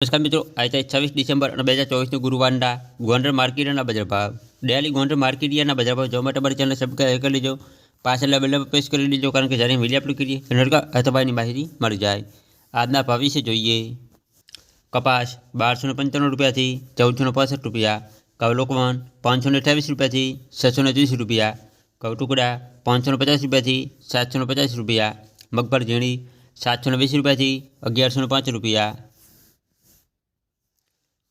નમસ્કાર મિત્રો આજે છવ્વીસ ડિસેમ્બર અને બે હજાર ચોવીસનું ગુરુવારના ગોંડલ માર્કેટના બજાર ભાવ ડેલી ગોંડલ માર્કેટિયાના બજાર ભાવ જોવા માટે અમારી ચેનલ સબસ્ક્રાઈબ કરી લેજો પાછળના બેલ પર પ્રેસ કરી લેજો કારણ કે જ્યારે વિડીયો અપલોડ કરીએ નડકા અથવાની માહિતી મળી જાય આજના ભાવ વિશે જોઈએ કપાસ બારસો ને પંચાણું રૂપિયાથી ચૌદસો ને પાસઠ રૂપિયા ઘઉં લોકવન પાંચસો ને અઠ્યાવીસ રૂપિયાથી છસો ને ત્રીસ રૂપિયા ઘઉં ટુકડા પાંચસો ને પચાસ રૂપિયાથી સાતસો ને પચાસ રૂપિયા મગફળ ઝીણી સાતસો ને વીસ રૂપિયાથી અગિયારસો ને પાંચ રૂપિયા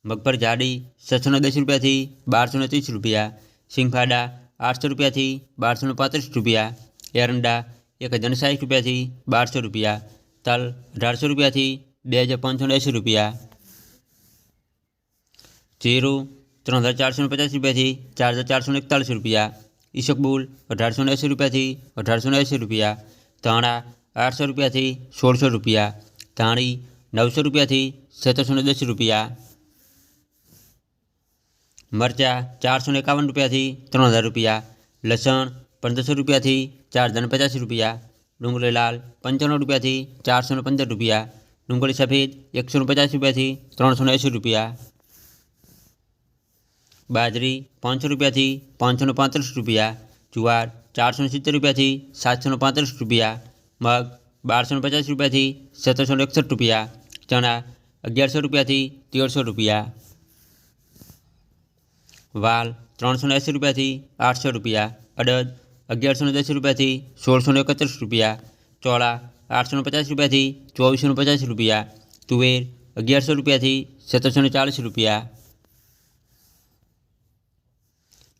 મગફળ જાડી છસો ને દસ રૂપિયાથી બારસો ને ત્રીસ રૂપિયા સિંગફાડા આઠસો રૂપિયાથી બારસો ને પાંત્રીસ રૂપિયા એરંડા એક હજાર ને સાઠ રૂપિયાથી બારસો રૂપિયા તલ અઢારસો રૂપિયાથી બે હજાર પાંચસો ને એંસી રૂપિયા જીરું ત્રણ હજાર ચારસો ને પચાસ રૂપિયાથી ચાર હજાર ચારસો ને એકતાળીસ રૂપિયા ઈસકબુલ અઢારસો ને એંસી રૂપિયાથી અઢારસો ને એંસી રૂપિયા ધાણા આઠસો રૂપિયાથી સોળસો રૂપિયા ધાણી નવસો રૂપિયાથી સત્તરસો ને દસ રૂપિયા મરચાં ચારસો ને એકાવન રૂપિયાથી ત્રણ હજાર રૂપિયા લસણ પંદરસો રૂપિયાથી ચાર હજાર ને પચાસ રૂપિયા ડુંગળી લાલ પંચાણું રૂપિયાથી ચારસો ને પંદર રૂપિયા ડુંગળી સફેદ એકસો ને પચાસ રૂપિયાથી ત્રણસો ને એંસી રૂપિયા બાજરી પાંચસો રૂપિયાથી પાંચસો ને પાંત્રીસ રૂપિયા જુવાર ચારસો ને સિત્તેર રૂપિયાથી સાતસો ને પાંત્રીસ રૂપિયા મગ બારસો ને પચાસ રૂપિયાથી સત્તરસો ને એકસઠ રૂપિયા ચણા અગિયારસો રૂપિયાથી તેરસો રૂપિયા વાલ ત્રણસો ને એંસી રૂપિયાથી આઠસો રૂપિયા અડદ અગિયારસો ને દસ રૂપિયાથી સોળસો ને એકત્રીસ રૂપિયા ચોળા આઠસો ને પચાસ રૂપિયાથી ચોવીસો ને પચાસ રૂપિયા તુવેર અગિયારસો રૂપિયાથી સત્તરસો ને ચાલીસ રૂપિયા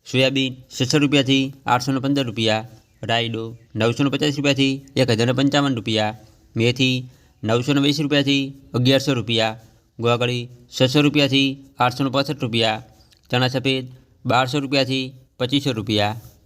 સોયાબીન છસો રૂપિયાથી આઠસો ને પંદર રૂપિયા રાયડો નવસો ને પચાસ રૂપિયાથી એક હજાર ને પંચાવન રૂપિયા મેથી નવસો ને વીસ રૂપિયાથી અગિયારસો રૂપિયા ગોગળી છસો રૂપિયાથી આઠસો ને પાસઠ રૂપિયા ચણા સફેદ બારસો રૂપિયાથી પચીસો રૂપિયા